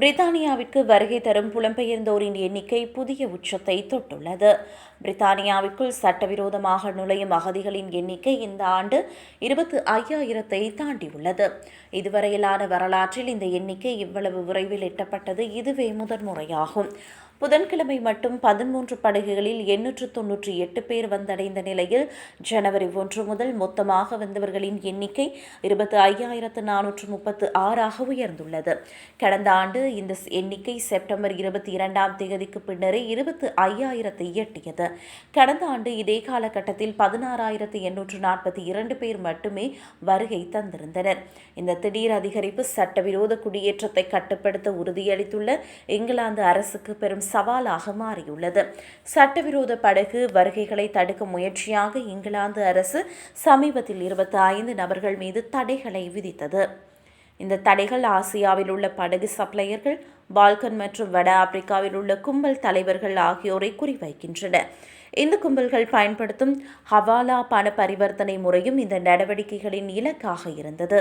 பிரித்தானியாவிற்கு வருகை தரும் புலம்பெயர்ந்தோரின் எண்ணிக்கை புதிய உச்சத்தை தொட்டுள்ளது. பிரித்தானியாவிற்குள் சட்டவிரோதமாக நுழையும் அகதிகளின் எண்ணிக்கை இந்த ஆண்டு இருபத்து ஐயாயிரத்தை தாண்டியுள்ளது. இதுவரையிலான வரலாற்றில் இந்த எண்ணிக்கை இவ்வளவு விரைவில் எட்டப்பட்டது இதுவே முதன்முறையாகும். புதன்கிழமை மட்டும் பதிமூன்று படகுகளில் எண்ணூற்று தொன்னூற்றி எட்டு பேர் வந்தடைந்த நிலையில் ஜனவரி ஒன்று முதல் மொத்தமாக வந்தவர்களின் எண்ணிக்கை இருபத்தி ஐயாயிரத்து நானூற்று முப்பத்து ஆறாக உயர்ந்துள்ளது. கடந்த ஆண்டு இந்த எண்ணிக்கை செப்டம்பர் இருபத்தி இரண்டாம் தேதிக்கு பின்னரே இருபத்து ஐயாயிரத்தை எட்டியது. கடந்த ஆண்டு இதே காலகட்டத்தில் பதினாறாயிரத்து எண்ணூற்று நாற்பத்தி இரண்டு பேர் மட்டுமே வருகை தந்திருந்தனர். இந்த திடீர் அதிகரிப்பு சட்டவிரோத குடியேற்றத்தை கட்டுப்படுத்த உறுதியளித்துள்ள இங்கிலாந்து அரசுக்கு பெரும் சவாலாக மாறியுள்ளது. சட்டவிரோத படகு வருகைகளை தடுக்க முயற்சியாக இங்கிலாந்து அரசு சமீபத்தில் இருபத்தி ஐந்து நபர்கள் மீது தடைகளை விதித்தது. இந்த தடைகள் ஆசியாவில் உள்ள படகு சப்ளையர்கள் பால்கன் மற்றும் வட ஆப்பிரிக்காவில் உள்ள கும்பல் தலைவர்கள் ஆகியோரை குறிவைக்கின்றன. இந்த கும்பல்கள் பயன்படுத்தும் ஹவாலா பண பரிவர்த்தனை முறையும் இந்த நடவடிக்கைகளின் இலக்காக இருந்தது.